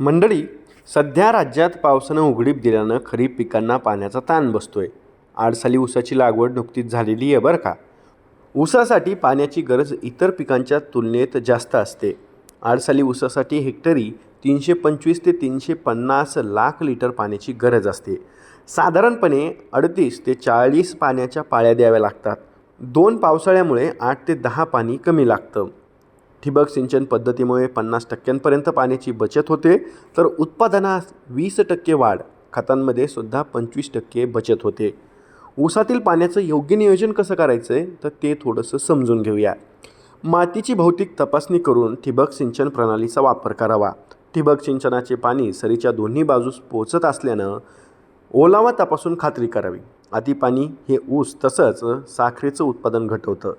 मंडळी सध्या राज्यात पावसानं उघडीप दिल्यानं खरीप पिकांना पाण्याचा ताण बसतोय. आडसाली ऊसाची लागवड नुकतीच झालेली आहे बरं का? ऊसासाठी पाण्याची गरज इतर पिकांच्या तुलनेत जास्त असते. आडसाली ऊसासाठी हेक्टरी तीनशे पंचवीस ते तीनशे पन्नास लाख लिटर पाण्याची गरज असते. साधारणपणे अडतीस ते चाळीस पाण्याच्या पाळ्या द्याव्या लागतात. दोन पावसाळ्यामुळे आठ ते दहा पाणी कमी लागतं. ठिबक सिंचन पद्धतीमुळे पन्नास टक्क्यांपर्यंत पाण्याची बचत होते. तर उत्पादनास वीस टक्के वाढ खतांमध्ये सुद्धा पंचवीस टक्के बचत होते. ऊसातील पाण्याचं योग्य नियोजन कसं करायचं आहे तर ते थोडंसं समजून घेऊया. मातीची भौतिक तपासणी करून ठिबक सिंचन प्रणालीचा वापर करावा. ठिबक सिंचनाचे पाणी सरीच्या दोन्ही बाजूस पोचत असल्यानं ओलावा तपासून खात्री करावी. अति पाणी हे ऊस तसंच साखरेचं उत्पादन घटवतं.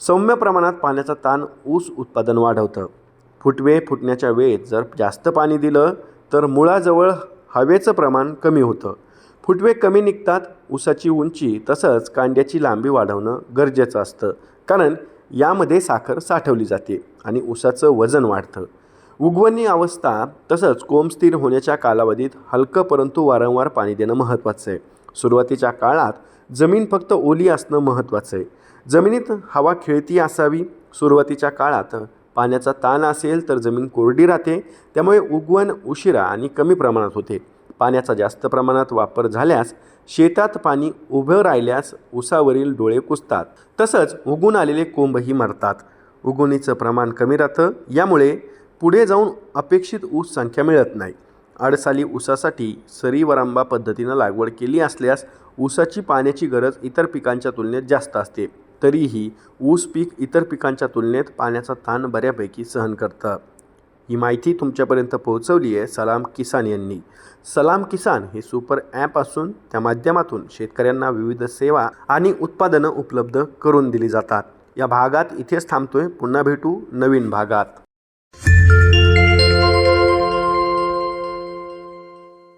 सौम्य प्रमाणात पाण्याचा ताण ऊस उत्पादन वाढवतं. फुटवे फुटण्याच्या वेळेत जर जास्त पाणी दिलं तर मुळाजवळ हवेचं प्रमाण कमी होतं. फुटवे कमी निघतात ऊसाची उंची तसंच कांड्याची लांबी वाढवणं गरजेचं असतं. कारण यामध्ये साखर साठवली जाते आणि ऊसाचं वजन वाढतं. उगवणी अवस्था तसंच कोंब स्थिर होण्याच्या कालावधीत हलकं परंतु वारंवार पाणी देणं महत्त्वाचं आहे. सुरुवातीच्या काळात जमीन फक्त ओली असणं महत्त्वाचं आहे. जमिनीत हवा खेळती असावी. सुरुवातीच्या काळात पाण्याचा ताण असेल तर जमीन कोरडी राहते. त्यामुळे उगवण उशिरा आणि कमी प्रमाणात होते. पाण्याचा जास्त प्रमाणात वापर झाल्यास शेतात पाणी उभं राहिल्यास ऊसावरील डोळे कुसतात तसंच उगून आलेले कोंबही मरतात. उगवणीचं प्रमाण कमी राहतं. यामुळे पुढे जाऊन अपेक्षित ऊस संख्या मिळत नाही. आडसाली ऊसासाठी सरी वरांबा पद्धतीनं लागवड केली असल्यास ऊसाची पाण्याची गरज इतर पिकांच्या तुलनेत जास्त असते. तरीही ऊस पीक इतर पिकांच्या तुलनेत पाण्याचा ताण बऱ्यापैकी सहन करतं. ही माहिती तुमच्यापर्यंत पोहोचवली आहे सलाम किसान यांनी. सलाम किसान हे सुपर ॲप असून त्या माध्यमातून शेतकऱ्यांना विविध सेवा आणि उत्पादनं उपलब्ध करून दिली जातात. या भागात इथेच थांबतोय. पुन्हा भेटू नवीन भागात.